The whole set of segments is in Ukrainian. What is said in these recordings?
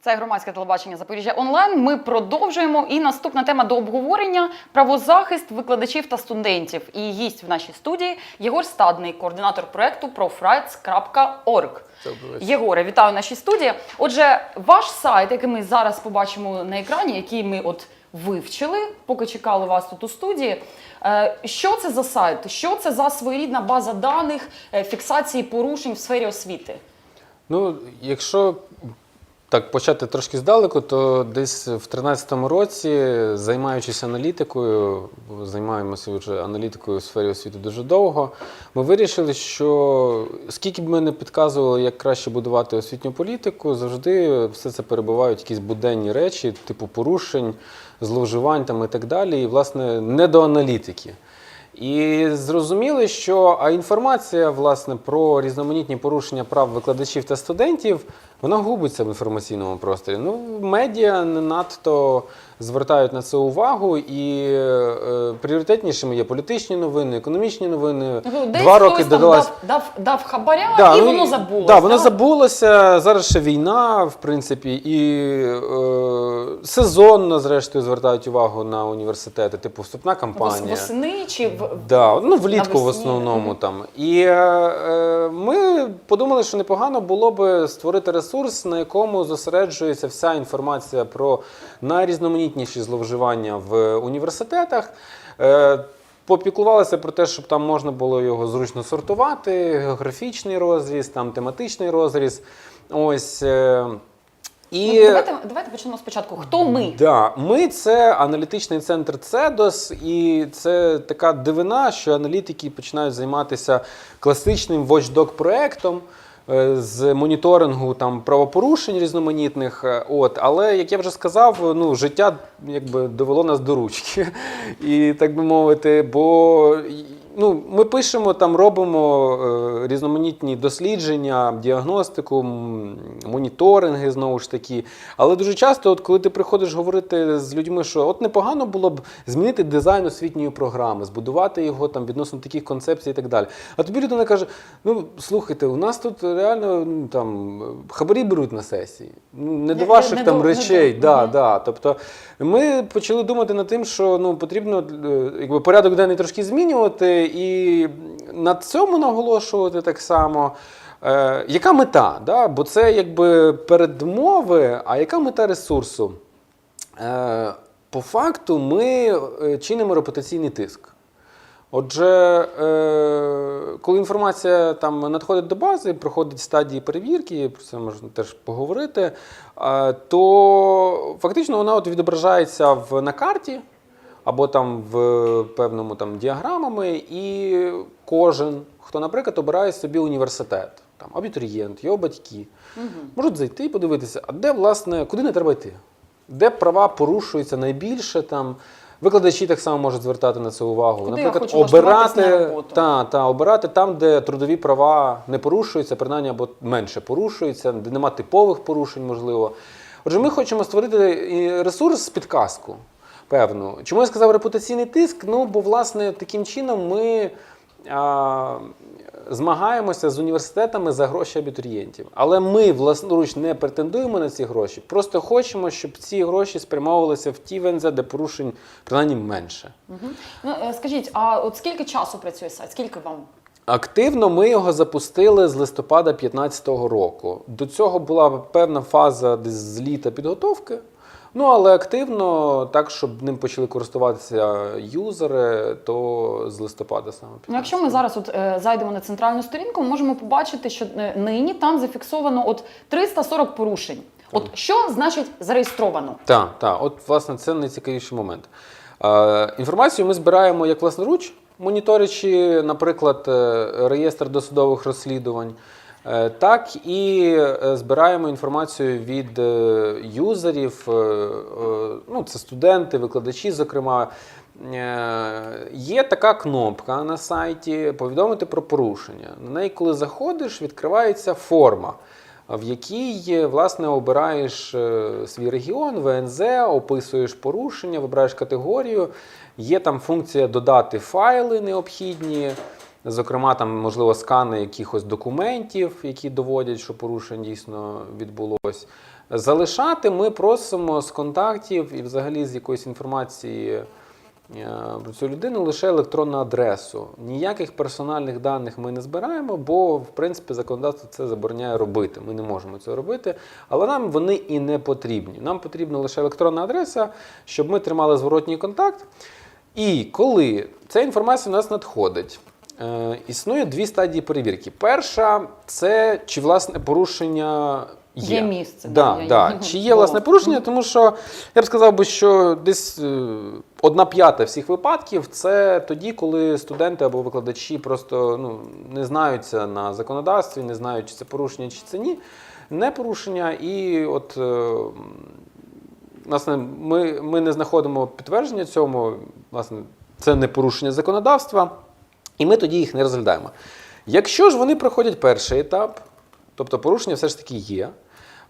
Це громадське телебачення Запоріжжя онлайн. Ми продовжуємо. І наступна тема до обговорення правозахист викладачів та студентів. І гість в нашій студії Єгор Стадний, координатор проекту profrights.org. Єгоре, вітаю в нашій студії. Отже, ваш сайт, який ми зараз побачимо на екрані, який ми от вивчили, поки чекали вас тут у студії. Е, Що це за сайт? Що це за своєрідна база даних е, фіксації порушень в сфері освіти? Ну, якщо так почати трошки здалеку, то десь в 2013 році, займаючись аналітикою, займаємося вже аналітикою у сфері освіти дуже довго, ми вирішили, що скільки б ми не підказували, як краще будувати освітню політику, завжди все це перебувають якісь буденні речі, типу порушень, зловживань там і так далі, і, власне, не до аналітики. І зрозуміли, що а інформація власне про різноманітні порушення прав викладачів та студентів вона губиться в інформаційному просторі. Ну, медіа не надто звертають на це увагу, і е, пріоритетнішими є політичні новини, економічні новини. Ну, Десь Два роки хтось там додалась. дав, дав, дав хабаря, Да, і ну, воно забулося. Да, воно забулося. Зараз ще війна, в принципі, і е, сезонно, зрештою, звертають увагу на університети, типу вступна кампанія. Восени чи в Да, ну влітку в навесні. основному там. І е, е, ми подумали, що непогано було би створити ресурс, на якому зосереджується вся інформація про найрізноманітніші зловживання в університетах. Е, Попіклувалися про те, щоб там можна було його зручно сортувати, географічний розріз, там тематичний розріз. Ось. е, І... Ну, давайте, давайте почнемо спочатку. Хто ми? Да, ми це аналітичний центр CEDOS, і це така дивина, що аналітики починають займатися класичним watchdog проектом з моніторингу там правопорушень різноманітних. е, От, але як я вже сказав, ну життя якби довело нас до ручки, і так би мовити, бо. Ну, ми пишемо там, робимо е, різноманітні дослідження, діагностику, моніторинги знову ж таки. Але дуже часто, от коли ти приходиш говорити з людьми, що от непогано було б змінити дизайн освітньої програми, збудувати його там відносно таких концепцій і так далі. А тобі людина каже: ну слухайте, у нас тут реально ну, там хабарі беруть на сесії. Ну не до ваших не там не речей. до- да, Мгм. да. Тобто ми почали думати над тим, що ну потрібно е, якби порядок денний трошки змінювати і на цьому наголошувати так само. Е, яка мета? Да? Бо це якби передмови, а яка мета ресурсу? Е, по факту ми е, чинимо репутаційний тиск. Отже, е, коли інформація там надходить до бази, проходить стадії перевірки, про це можна теж поговорити, е, то фактично вона от відображається в, на карті або там в певному там діаграмами, і кожен, хто, наприклад, обирає собі університет, там абітурієнт, його батьки, можуть зайти і подивитися, а де власне, куди не треба йти, де права порушуються найбільше там. Викладачі так само можуть звертати на це увагу. Куди Наприклад, на обирати, та, та, обирати там, де трудові права не порушуються, принаймні або менше порушуються, де нема типових порушень, можливо. Отже, ми хочемо створити ресурс з підказку. Певну. Чому я сказав репутаційний тиск? Ну, бо, власне, таким чином ми а, змагаємося з університетами за гроші абітурієнтів. Але ми, власноруч, не претендуємо на ці гроші. Просто хочемо, щоб ці гроші спрямовувалися в ті ВНЗ, де порушень принаймні менше. Мгм. Ну, е, скажіть, а от скільки часу працює сайт? Скільки вам? Активно ми його запустили з листопада 2015 року. До цього була певна фаза десь з літа підготовки. Ну, але активно, так, щоб ним почали користуватися юзери, то з листопада саме. Ну, якщо ми зараз от, е, зайдемо на центральну сторінку, ми можемо побачити, що е, нині там зафіксовано от 340 порушень. От що значить зареєстровано? Так, так, от власне це найцікавіший момент. Е, інформацію ми збираємо як власноруч, моніторячи, наприклад, е, реєстр досудових розслідувань. Е, Так і е, збираємо інформацію від е, юзерів, ну це студенти, викладачі, зокрема. Є така кнопка на сайті повідомити про порушення. На неї, коли заходиш, відкривається форма в якій власне обираєш свій регіон, ВНЗ, описуєш порушення, вибираєш категорію. Є там функція додати файли необхідні. Зокрема, там можливо скани якихось документів, які доводять, що порушення дійсно відбулось. Залишати ми просимо з контактів і взагалі з якоїсь інформації е, про цю людину лише електронну адресу. Ніяких персональних даних ми не збираємо, бо в принципі законодавство це забороняє робити. Ми не можемо це робити, але нам вони і не потрібні. Нам потрібна лише електронна адреса, щоб ми тримали зворотній контакт. І коли ця інформація у нас надходить, існує дві стадії перевірки. Перша це чи власне порушення є. Є місце, Да, да, да. я- Чи є власне порушення, тому що я б сказав би, що десь е, одна п'ята всіх випадків це тоді, коли студенти або викладачі просто ну, не знаються на законодавстві, не знають, чи це порушення, чи це ні. Не порушення, і от е, власне, ми, ми не знаходимо підтвердження цьому. Власне, це не порушення законодавства, і ми тоді їх не розглядаємо. Якщо ж вони проходять перший етап, тобто порушення все ж таки є,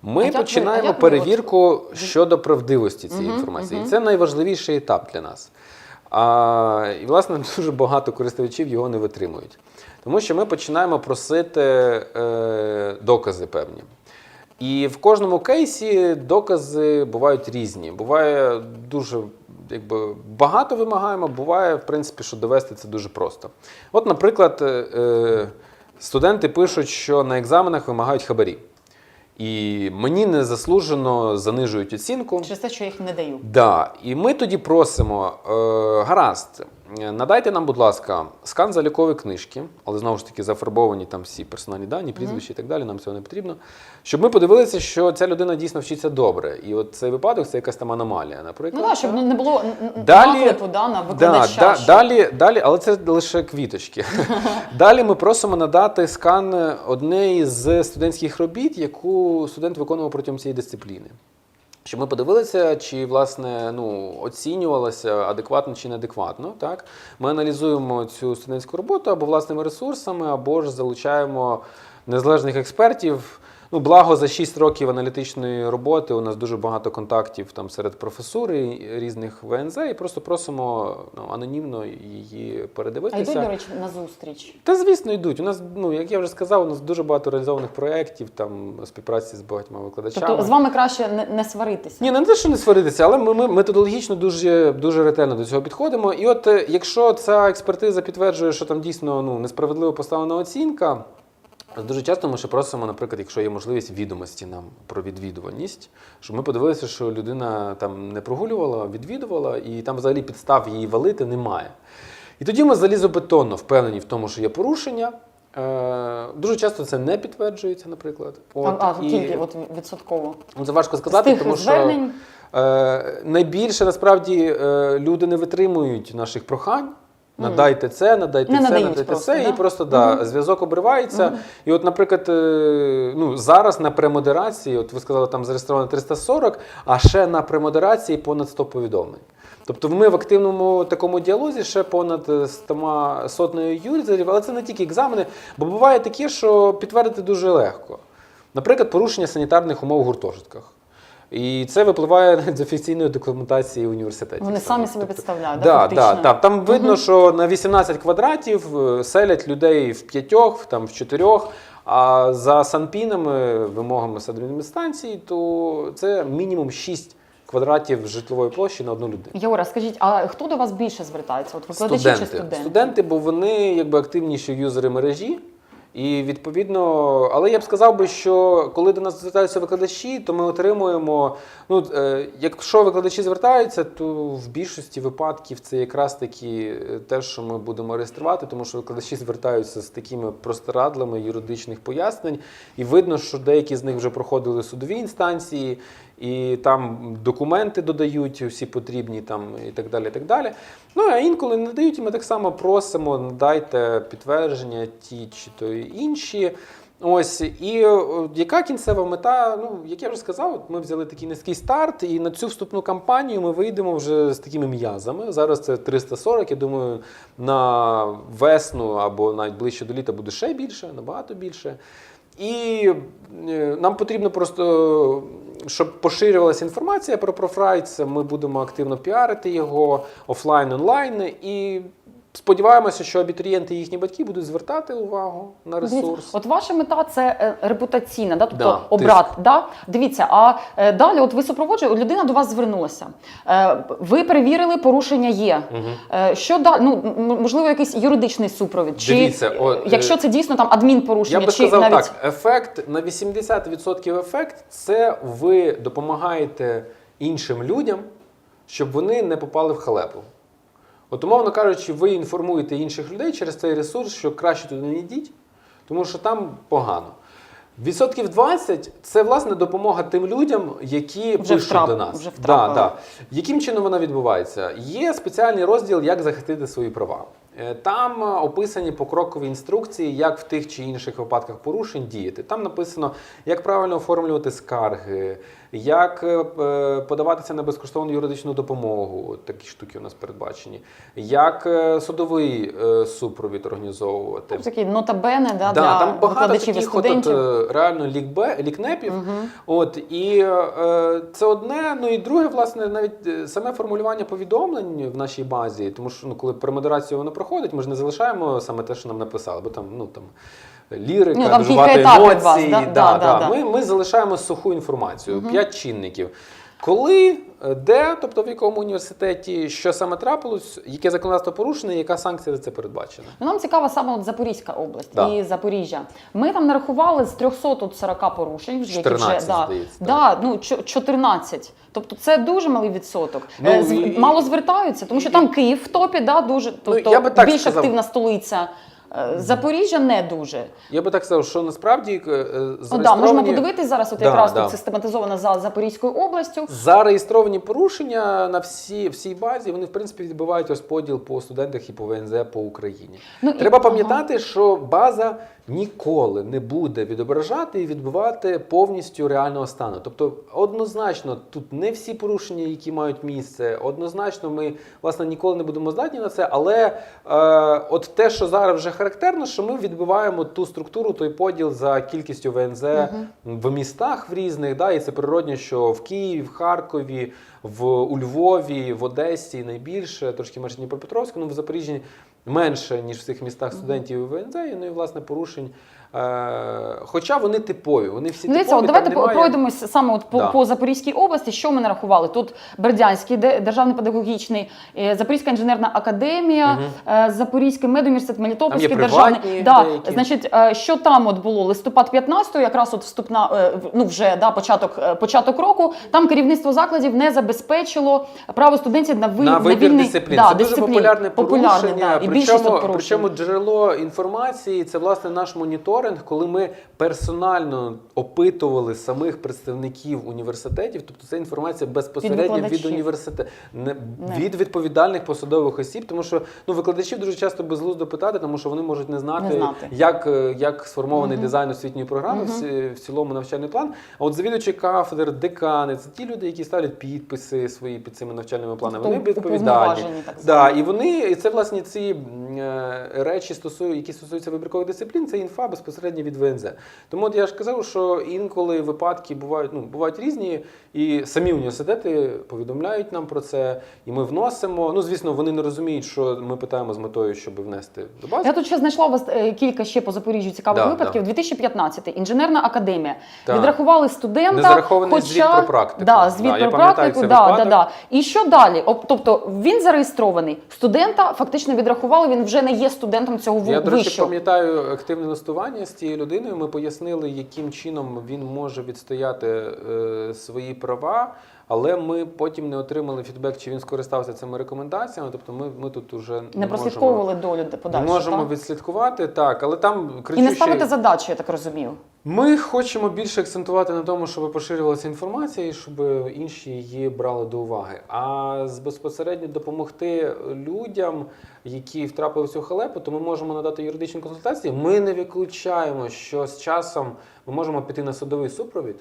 ми А як ви- а починаємо як ви перевірку щодо правдивості цієї Мгм, інформації. мгм. І це найважливіший етап для нас. А, і, власне, дуже багато користувачів його не витримують. Тому що ми починаємо просити е, докази певні. І в кожному кейсі докази бувають різні. Буває дуже якби, багато вимагаємо, буває, в принципі, що довести це дуже просто. От, наприклад, е, е, студенти пишуть, що на екзаменах вимагають хабарі. І мені незаслужено занижують оцінку. Через те, що я їх не даю. Да, і ми тоді просимо, е, гаразд, надайте нам, будь ласка, скан залікової книжки, але знову ж таки зафарбовані там всі персональні дані, прізвища і так далі, нам цього не потрібно. Щоб ми подивилися, що ця людина дійсно вчиться добре. І от цей випадок це якась там аномалія, наприклад. Ну так, щоб не було Далі- наклепу да, на Да, викладача. да, що- далі, далі, але це лише квіточки. далі ми просимо надати скан однієї з студентських робіт, яку студент виконував протягом цієї дисципліни. Щоб ми подивилися, чи власне ну, оцінювалося адекватно чи неадекватно. Так? Ми аналізуємо цю студентську роботу або власними ресурсами, або ж залучаємо незалежних експертів. Ну, благо за 6 років аналітичної роботи у нас дуже багато контактів там серед професури різних ВНЗ, і просто просимо ну, анонімно її А йдуть, до речі, на зустріч. Та звісно йдуть. У нас, ну як я вже сказав, у нас дуже багато реалізованих проєктів, там співпраці з багатьма викладачами. Тобто з вами краще не, не сваритися. Ні, не те, що не сваритися, але ми, ми методологічно дуже, дуже ретельно до цього підходимо. І от е, якщо ця експертиза підтверджує, що там дійсно ну, несправедливо поставлена оцінка, дуже часто ми ще просимо, наприклад, якщо є можливість відомості нам про відвідуваність, щоб ми подивилися, що людина там не прогулювала, відвідувала, і там взагалі підстав її валити немає. І тоді ми залізобетонно впевнені в тому, що є порушення. Е, Дуже часто це не підтверджується, наприклад. а, а і- тільки от відсотково. Ну, Це важко сказати, тому що звернень е, найбільше насправді е, люди не витримують наших прохань. Надайте це, надайте Не це, надають надайте просто, це, да? і просто да, зв'язок обривається. І от, наприклад, е, ну, зараз на премодерації, от ви сказали, там зареєстровано 340, а ще на премодерації понад 100 повідомлень. Тобто ми в активному такому діалозі ще понад е, 100 сотнею юзерів, але це не тільки екзамени, бо буває таке, що підтвердити дуже легко. Наприклад, порушення санітарних умов у гуртожитках. І це випливає з офіційної документації університетів. вони самі себе Тобто- підставляють, Да, да, да, да. Там видно, що на 18 квадратів е, селять людей в п'ятьох, там в чотирьох. А за санпінами, вимогами санепідемстанції, то це мінімум 6 квадратів житлової площі на одну людину. Єгора, скажіть, а хто до вас більше звертається? От викладачі чи Студенти. студенти? Студенти, бо вони якби активніші юзери мережі. І відповідно, але я б сказав би, що коли до нас звертаються викладачі, то ми отримуємо. Ну, е, якщо викладачі звертаються, то в більшості випадків це якраз таки е, те, що ми будемо реєструвати, тому що викладачі звертаються з такими простирадлами юридичних пояснень, і видно, що деякі з них вже проходили судові інстанції, і там документи додають всі потрібні, там і так далі. І так далі. Ну а інколи не дають, і ми так само просимо, надайте підтвердження ті чи то інші. Ось і яка кінцева мета? Ну, як я вже сказав, ми взяли такий низький старт, і на цю вступну кампанію ми вийдемо вже з такими м'язами. Зараз це 340. Я думаю, на весну або навіть ближче до літа буде ще більше, набагато більше. І е, нам потрібно просто, щоб поширювалася інформація про Профрайт, ми будемо активно піарити його офлайн, онлайн. І сподіваємося, що абітурієнти і їхні батьки будуть звертати увагу на ресурс. От ваша мета це е, репутаційна, да? тобто Да, обрат. Да? Дивіться, а е, далі, от ви супроводжуєте, людина до вас звернулася. Е, ви перевірили, порушення є. Е, що далі? Ну, можливо, якийсь юридичний супровід. Чи от, якщо це дійсно там адмінпорушення, Я би чи сказав навіть так: ефект на 80% ефект це ви допомагаєте іншим людям, щоб вони не попали в халепу. От, умовно кажучи, ви інформуєте інших людей через цей ресурс, що краще туди не йдіть, тому що там погано. Відсотків 20 це власне допомога тим людям, які Вже пишуть втрап- до нас. вже да, да. Яким чином вона відбувається? Є спеціальний розділ, як захистити свої права. Е, Там описані покрокові інструкції, як в тих чи інших випадках порушень діяти. Там написано, як правильно оформлювати скарги, як е, е, подаватися на безкоштовну юридичну допомогу. Такі штуки у нас передбачені, як е, судовий супровід організовувати. там такі нотабени да, Да, для там багато таких от, от, реально лікбе, лікнепів. От і е, це одне. Ну і друге, власне, навіть саме формулювання повідомлень в нашій базі, тому що ну, коли премодерацію воно проходить, ми ж не залишаємо саме те, що нам написали, бо там ну там. Лірика, Ну, там багато етапів вас, да? Да, да, да. Ми, ми залишаємо суху інформацію, п'ять чинників. Коли, е, де, тобто в якому університеті, що саме трапилось, яке законодавство порушене, яка санкція за це передбачена? Ну, нам цікава саме от Запорізька область Да. і Запоріжжя. Ми там нарахували з 340 порушень, вже які 14, вже да, здається, да, ну 14. Тобто це дуже малий відсоток. Ну, Е, з- і- Мало звертаються, тому що і- там Київ в топі, да, дуже тобто я би так більш сказав. активна столиця. Е, Запоріжжя не дуже. Я би так сказав, що насправді Ну, да, можна зареєстровані, подивитись зараз, от Да, якраз да. тут систематизовано за Запорізькою областю. зареєстровані порушення на всі, всій базі, вони в принципі відбивають розподіл по студентах і по ВНЗ по Україні. Ну, і- Треба пам'ятати, що база ніколи не буде відображати і відбивати повністю реального стану. Тобто, однозначно, тут не всі порушення, які мають місце, однозначно, ми власне ніколи не будемо здатні на це. Але е, от те, що зараз вже характерно, що ми відбиваємо ту структуру, той поділ за кількістю ВНЗ в містах в різних, да, і це природньо, що в Києві, в Харкові, в у Львові, в Одесі найбільше, трошки менше Дніпропетровську, ну в Запоріжжі менше, ніж в цих містах студентів і ВНЗ, і, ну і власне порушень. Е, хоча вони типові, вони всі Дивіться, типові. от давайте немає... пройдемось саме от по, Да. по Запорізькій області. Що ми нарахували? Тут Бердянський де- державний педагогічний, е, Запорізька інженерна академія, е, Запорізький медуніверситет, Мелітопольський державний. приватні Да, значить, що там от було листопад 15-го, якраз от вступна, ну вже да, початок, початок року. Там керівництво закладів не забезпечило право студентів на, ви, на вибір вільний дисциплін. Да, це дуже дисциплін. популярне Популярне, порушення. да, і причому, причому джерело інформації це власне наш моніторинг, коли ми персонально опитували самих представників університетів. Тобто це інформація безпосередньо від, викладачів. університету, не, Не. від відповідальних посадових осіб, тому що ну викладачів дуже часто безглуздо питати, тому що вони можуть не знати, Не знати. як, е, як сформований дизайн освітньої програми, в в цілому навчальний план. А от завідувачі кафедр, декани це ті люди, які ставлять підписи свої під цими навчальними планами. Тобто Вони відповідальні. так Да, і вони, і це власне ці е, речі, стосую, які стосуються вибіркових дисциплін, це інфа безпосередньо від ВНЗ. Тому от я ж казав, що інколи випадки бувають, ну, бувають різні, і самі університети повідомляють нам про це, і ми вносимо. Ну, звісно, вони не розуміють, що ми питаємо з метою, щоб внести до бази. Я тут ще знайшла у вас е, кілька ще по Запоріжжю цікавих Да, випадків. 2015 інженерна академія. Так. Відрахували студента. Не зарахований хоча... звіт про практику. Да, звіт Да, про практику. Да, да, да. І що далі? Об- Тобто він зареєстрований. Студента фактично відрахували, він вже не є студентом цього ву- Я, до речі, пам'ятаю активне листування з цією людиною. Ми пояснили, яким чином він може відстояти е, свої права, але ми потім не отримали фідбек, чи він скористався цими рекомендаціями. Тобто ми, ми тут уже не, Не можемо, прослідковували долю не можемо так? відслідкувати. Так, але там І не ставити задачу, я так розумію. Ми хочемо більше акцентувати на тому, щоб поширювалася інформація і щоб інші її брали до уваги. А безпосередньо допомогти людям, які втрапили в цю халепу, то ми можемо надати юридичні консультації. Ми не виключаємо, що з часом ми можемо піти на судовий супровід.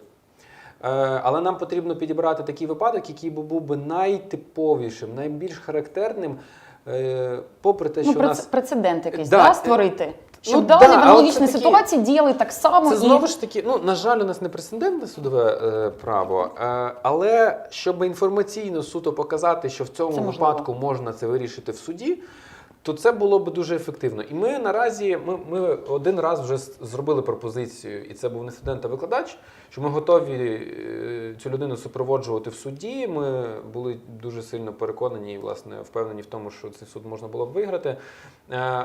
Е, Але нам потрібно підібрати такий випадок, який би був би найтиповішим, найбільш характерним, е, попри те, Ну, що у нас прецедент якийсь Да, да, е, створити. Щоб ну, далі да, в аналогічній такі- ситуації діяли так само. Це і... знову ж таки, ну на жаль, у нас не прецедентне судове е, право, е, але щоб інформаційно суто показати, що в цьому Це можливо. випадку можна це вирішити в суді, то це було б дуже ефективно. І ми наразі ми, ми один раз вже зробили пропозицію, і це був не студент, а викладач, що ми готові е, цю людину супроводжувати в суді. Ми були дуже сильно переконані і власне впевнені в тому, що цей суд можна було б виграти. Е,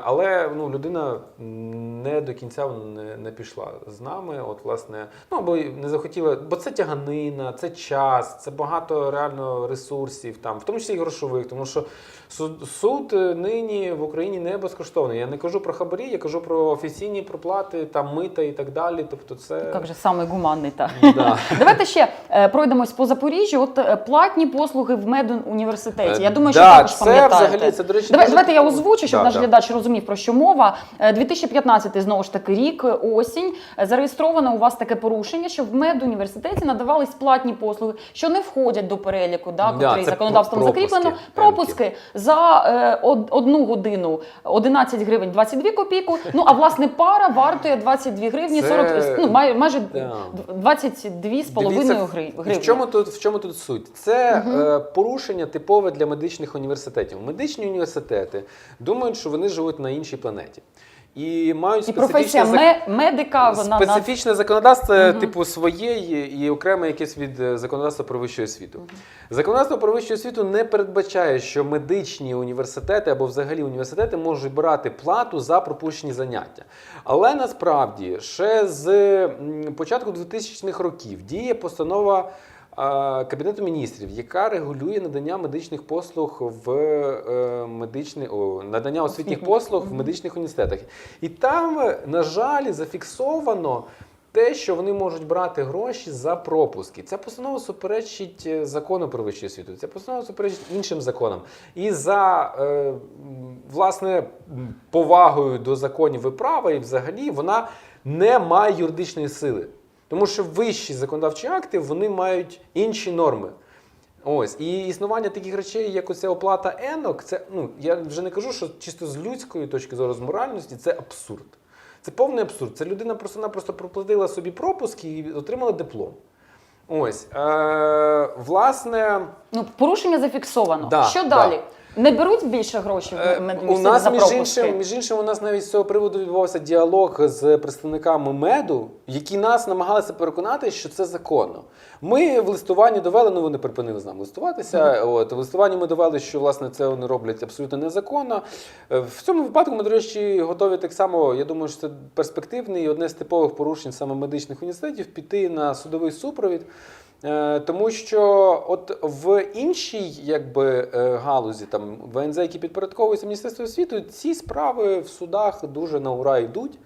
Але ну, людина не до кінця не, не пішла з нами. От, власне, ну або не захотіла, бо це тяганина, це час, це багато реально ресурсів, там, в тому числі і грошових, тому що суд, суд е, нині в Україні не безкоштовний. Я не кажу про хабарі, я кажу про офіційні проплати, там мита і так далі. Тобто, це Як же саме гуманний та. да. Давайте ще е, пройдемось по Запоріжжю. От е, платні послуги в медуніверситеті. Я думаю, що да, також це пам'ятаєте. взагалі, це, до речі, Давай, давайте я озвучу, щоб Да, наш да. глядач розумів про що мова. Е, 2015 знову ж таки рік, осінь. Зареєстровано у вас таке порушення, що в медуніверситеті надавались платні послуги, що не входять до переліку, да, Да, котрий це законодавством пропуски, закріплено. Пропуски за е, одну годину 11 гривень 22 копійку. Ну а власне пара вартує 22 гривні Це- 40, ну май- майже Да. 22 з половиною гривні. В чому тут в чому тут суть? Це е, порушення типове для медичних університетів. Медичні університети думають, що вони живуть на іншій планеті. І мають І професія зак- медика, вона на специфічне законодавство, типу своє і, окреме якесь від е, законодавства про вищу освіту. Законодавство про вищу освіту не передбачає, що медичні університети або взагалі університети можуть брати плату за пропущені заняття. Але насправді ще з початку 2000-х років діє постанова. Кабінету міністрів, яка регулює надання медичних послуг в е, медичні, о, надання освітніх Освітніх. послуг в медичних університетах. І там, е, на жаль, зафіксовано те, що вони можуть брати гроші за пропуски. Ця постанова суперечить е, закону про вищу освіту. Ця постанова суперечить іншим законам. І за е, власне повагою до законів і права, і взагалі вона не має юридичної сили. Тому що вищі законодавчі акти вони мають інші норми. Ось і існування таких речей, як оця оплата енок, це ну я вже не кажу, що чисто з людської точки зору, з моральності, це абсурд. Це повний абсурд. Це людина просто-напросто проплатила собі пропуск і отримала диплом. Ось. Е, власне, ну порушення зафіксовано. Да, що да. Не беруть більше грошей Е, в У нас за між пропуски? іншим, між іншим, у нас навіть з цього приводу відбувався діалог з представниками меду, які нас намагалися переконати, що це законно. Ми в листуванні довели, ну вони припинили з нами листуватися. От в листуванні ми довели, що власне це вони роблять абсолютно незаконно. Е, В цьому випадку ми, до речі, готові так само. Я думаю, що це перспективний і одне з типових порушень саме медичних університетів піти на судовий супровід. Е, Тому що от в іншій якби, е, галузі, там ВНЗ, які підпорядковуються Міністерству освіти, ці справи в судах дуже на ура йдуть.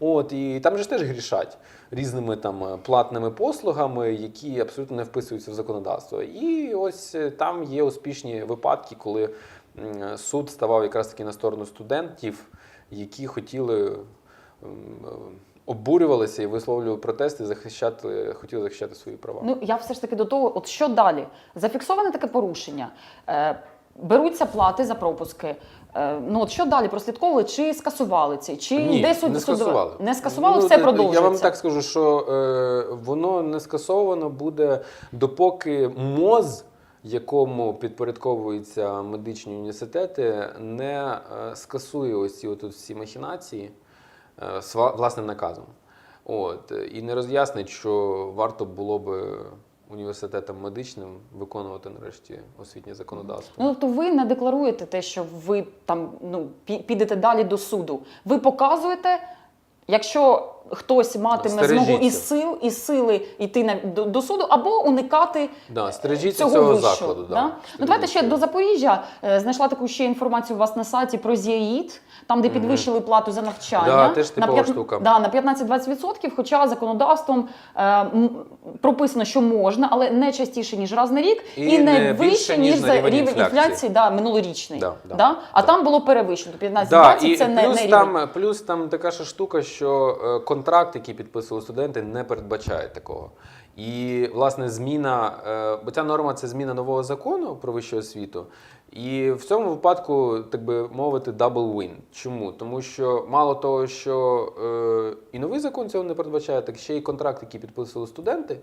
От, і там же теж грішать різними там е, платними послугами, які абсолютно не вписуються в законодавство. І ось там є успішні випадки, коли суд ставав якраз таки на сторону студентів, які хотіли. Обурювалися і висловлювали протести, захищати, хотіли захищати свої права. Ну я все ж таки до того, от що далі? Зафіксоване таке порушення. Е, беруться плати за пропуски. Е, ну от що далі? Прослідковували, чи скасували ці, чи Ні, йде суд не скасували. Не скасували, Ну, все де- продовжується. Я вам так скажу, що е, воно не скасовано буде, допоки МОЗ, якому підпорядковуються медичні університети, не е, скасує ось ці отут всі махінації власним наказом. От, е, і не роз'яснить, що варто було би університетам медичним виконувати нарешті освітнє законодавство. Ну, тобто ви не декларуєте те, що ви там ну підете далі до суду. Ви показуєте, якщо хтось матиме змогу і сил, і сили йти на до, до суду, або уникати Да, стережіться цього, цього вищого. закладу. Да? Да. Ну, давайте ще до Запоріжжя. Е, Знайшла таку ще інформацію у вас на сайті про ЗІАІД, там, де підвищили плату за навчання. Да, теж типова п'ят- штука. Да, на 15-20%, хоча законодавством е, м, прописано, що можна, але не частіше, ніж раз на рік, І і, не, не вище, ніж, ніж за рівень рівень інфляції. інфляції, да, минулорічний. Да, да, Да? А да. там було перевищено. 15-20 Да, і це не, плюс, не рівень. там, плюс там така ще штука, що е, контракт, який підписували студенти, не передбачає такого. І власне зміна, е, бо ця норма це зміна нового закону про вищу освіту. І в цьому випадку, так би мовити, double win. Чому? Тому що мало того, що е, і новий закон цього не передбачає, так ще й контракт, який підписували студенти,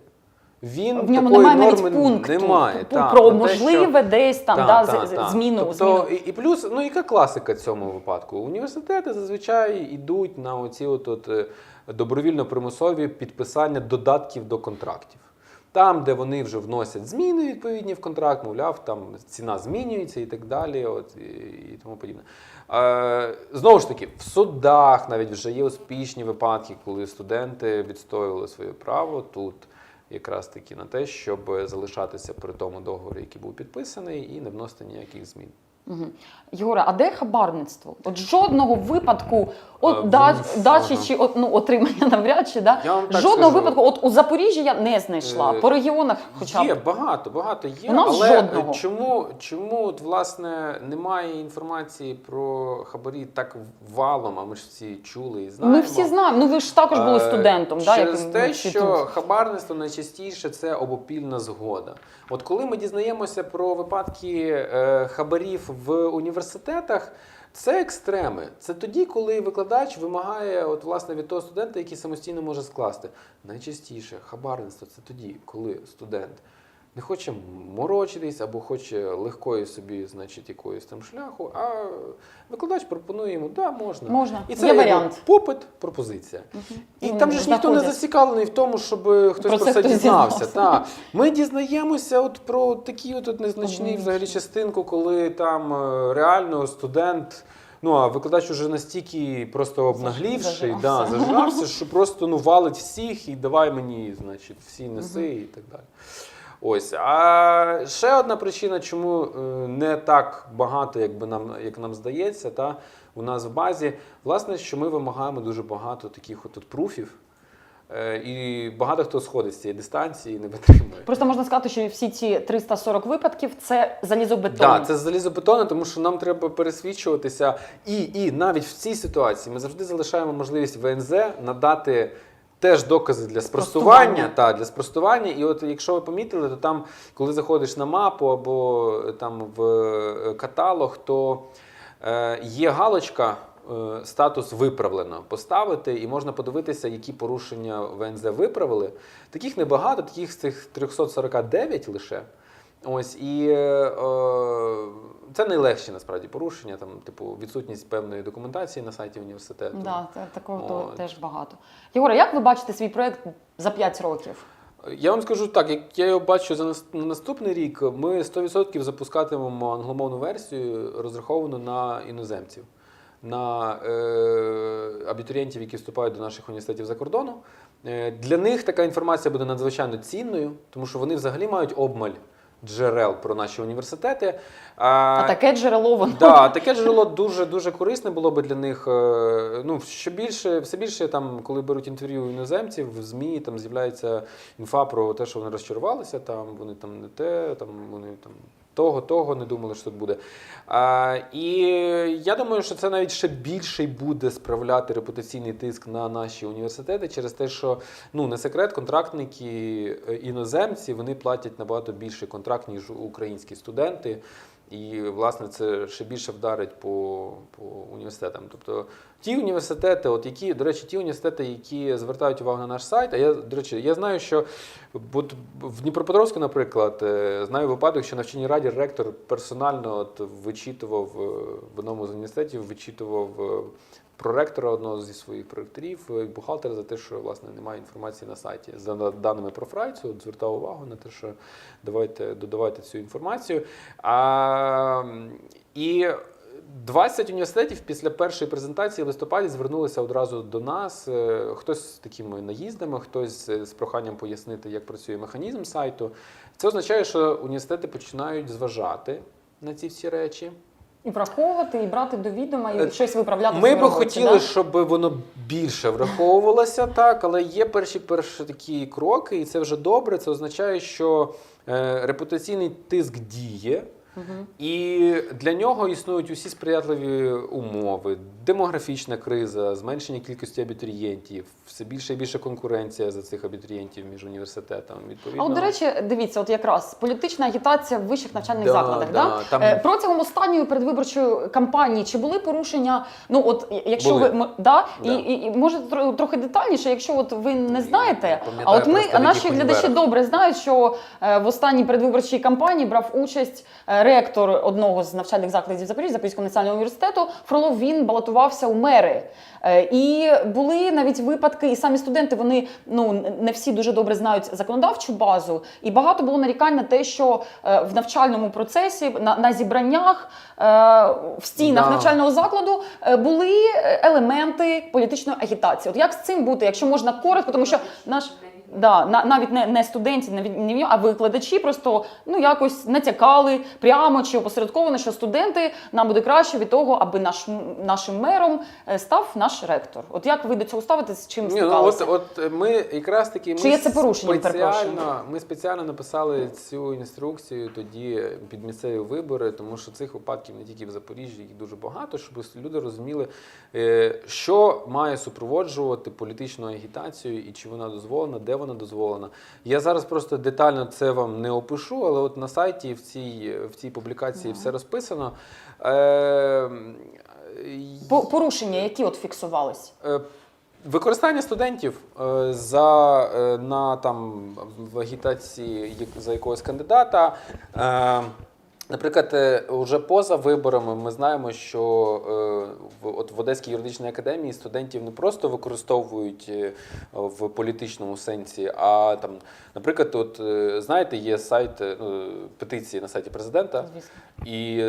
Він В ньому такої немає навіть норми пункту немає. типу, та, про те, що- можливе десь там Та, да, та, та. зміну. Тобто, зміну. І, і плюс, ну яка класика в цьому випадку? Університети зазвичай йдуть на оці от, от е, добровільно-примусові підписання додатків до контрактів. Там, де вони вже вносять зміни відповідні в контракт, мовляв, там ціна змінюється і так далі, от, і, і тому подібне. Е, знову ж таки, в судах навіть вже є успішні випадки, коли студенти відстоювали своє право тут якраз таки на те, щоб залишатися при тому договорі, який був підписаний, і не вносити ніяких змін. Угу. Єгоре, а де хабарництво? От жодного випадку, от А, да, в- дачі ага. чи от, ну, отримання навряд чи, да? Жодного скажу. випадку, от у Запоріжжі я не знайшла, Е, по регіонах хоча б. Є багато, багато є. У нас але жодного. чому, чому от, власне немає інформації про хабарі так валом, а ми ж всі чули і знаємо. Ми всі знаємо, ну ви ж також були Е, студентом, да, через як те, що хабарництво найчастіше це обопільна згода. От коли ми дізнаємося про випадки е, хабарів в університетах. Це екстреми. Це тоді, коли викладач вимагає от, власне, від того студента, який самостійно може скласти. Найчастіше хабарництво це тоді, коли студент не хоче морочитись або хоче легкої собі, значить, якоїсь там шляху, а викладач пропонує йому, да, можна. Можна, І це є варіант. попит, пропозиція. І І там же ж ніхто не зацікавлений в тому, щоб хтось Про про, це дізнався. Та. Ми дізнаємося от про такі от, от незначні взагалі частинку, коли там е, реально студент. Ну, а викладач уже настільки просто обнаглівший, да, зажрався. що просто ну, валить всіх і давай мені, значить, всі неси і так далі. Ось. А ще одна причина, чому е, не так багато, як, би нам, як нам здається, та, у нас в базі, власне, що ми вимагаємо дуже багато таких от, от пруфів. Е, І багато хто сходить з цієї дистанції і не витримує. Просто можна сказати, що всі ці 340 випадків це залізобетон. Так, це залізобетонне, тому що нам треба пересвідчуватися. І, і навіть в цій ситуації ми завжди залишаємо можливість ВНЗ надати теж докази для спростування. Спростування. Та, для спростування. І от якщо ви помітили, то там, коли заходиш на мапу або е, там в е, каталог, то е, є галочка. е, Статус виправлено поставити, і можна подивитися, які порушення ВНЗ виправили. Таких небагато, таких з цих 349 лише. Ось і е, е, це найлегші насправді порушення, там, типу, відсутність певної документації на сайті університету. Да, це, такого то От. теж багато. Єгоре, як ви бачите свій проект за 5 років? Я вам скажу так, як я його бачу за на наступний рік, ми 100% запускатимемо англомовну версію, розраховану на іноземців, на е, абітурієнтів, які вступають до наших університетів за кордону. Е, для них така інформація буде надзвичайно цінною, тому що вони взагалі мають обмаль джерел про наші університети. А таке джерело воно. Да, таке джерело дуже дуже корисне було би для них. е, Ну, що більше, все більше там, коли беруть інтерв'ю у іноземців, в ЗМІ там з'являється інфа про те, що вони розчарувалися, там вони там не те, там вони там. Того, того не думали, що тут буде. А, і я думаю, що це навіть ще більший буде справляти репутаційний тиск на наші університети через те, що ну не секрет, контрактники е, іноземці вони платять набагато більший контракт, ніж українські студенти. І, власне, це ще більше вдарить по, по університетам. Тобто ті університети, от які, до речі, ті університети, які звертають увагу на наш сайт, а я, до речі, я знаю, що от в Дніпропетровську, наприклад, е, знаю випадок, що навчені раді ректор персонально от вичитував е, в одному з університетів, вичитував е, проректора одного зі своїх проректорів, е, бухгалтера за те, що власне немає інформації на сайті. За даними про Фрайцю, звертав увагу на те, що давайте додавайте цю інформацію. А, і 20 університетів після першої презентації в листопаді звернулися одразу до нас. Е, Хтось з такими наїздами, хтось з проханням пояснити, як працює механізм сайту. Це означає, що університети починають зважати на ці всі речі. І враховувати, і брати до відома, Е, і щось виправляти. Ми би хотіли, да? щоб воно більше враховувалося, так, але є перші перші такі кроки, і це вже добре. Це означає, що е, репутаційний тиск діє. І для нього існують усі сприятливі умови, демографічна криза, зменшення кількості абітурієнтів, все більше і більше конкуренція за цих абітурієнтів між університетами. Відповідно, А от, до речі, дивіться, от якраз політична агітація в вищих навчальних Да, закладах. да, Да? там- Е, Протягом останньої передвиборчої кампанії чи були порушення? Ну от якщо Були. ви да? Да. І, і, і може трохи детальніше, якщо от ви не знаєте. А от ми, наші глядачі добре знають, що е, в останній передвиборчій кампанії брав участь е, ректор одного з навчальних закладів Запоріжжя, Запорізького національного університету. Фролов він балотувався у мери. Е, І були навіть випадки, і самі студенти вони ну не всі дуже добре знають законодавчу базу, і багато було нарікань на те, що е, в навчальному процесі на, на зібраннях е, в стінах Да. навчального закладу були елементи політичної агітації. От як з цим бути, якщо можна коротко, тому що наш. Да, на, навіть не, не студентів, навіть не а викладачі просто ну якось натякали прямо чи опосередковано, що студенти нам буде краще від того, аби наш нашим мером е, став наш ректор. От як ви до цього ставитесь, з чим Ні, ну, от, от ми якраз таки ми Чи є це перепрошую? спеціально, ми спеціально написали цю інструкцію тоді під місцеві вибори, тому що цих випадків не тільки в Запоріжжі, їх дуже багато, щоб люди розуміли, е, що має супроводжувати політичну агітацію і чи вона дозволена, де вона дозволена. Я зараз просто детально це вам не опишу, але от на сайті в цій, в цій публікації все розписано. Е, По- порушення, які от фіксувались? Е, Використання студентів е, за е, на там в агітації за якогось кандидата. Наприклад, е, вже поза виборами ми знаємо, що е, в, от в Одеській юридичній академії студентів не просто використовують е, в політичному сенсі, а там, наприклад, от знаєте, є сайт ну, петиції на сайті президента. Звісно. І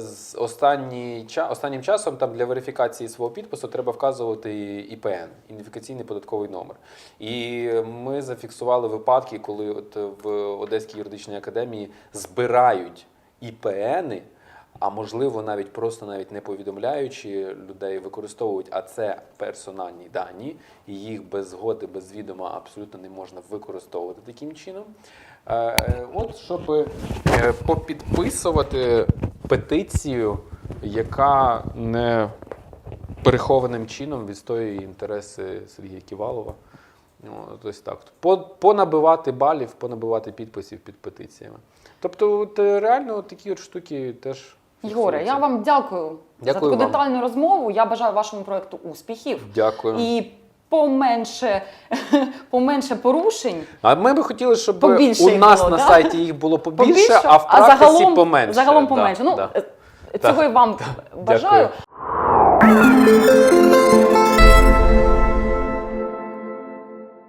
з останній, ча- останнім часом там для верифікації свого підпису треба вказувати ІПН, ідентифікаційний податковий номер. І ми зафіксували випадки, коли от в Одеській юридичній академії збирають ІПНи, а можливо навіть просто навіть не повідомляючи людей, використовують, а це персональні дані, і їх без згоди, без відома абсолютно не можна використовувати таким чином. Е, От щоб е, попідписувати петицію, яка не перехованим чином відстоює інтереси Сергія Ківалова. Ну, от ось так. По- Понабивати балів, понабивати підписів під петиціями. Тобто, от, е, реально от такі от штуки теж. Єгоре, я вам дякую, за таку вам. детальну розмову. Я бажаю вашому проекту успіхів Дякую. і поменше, поменше порушень. А ми би хотіли, щоб Побільше у нас було, на да? сайті їх було побільше, Побільше, а в практиці загалом, поменше. Загалом Да, поменше. ну, да. е, Цього і вам бажаю. Дякую.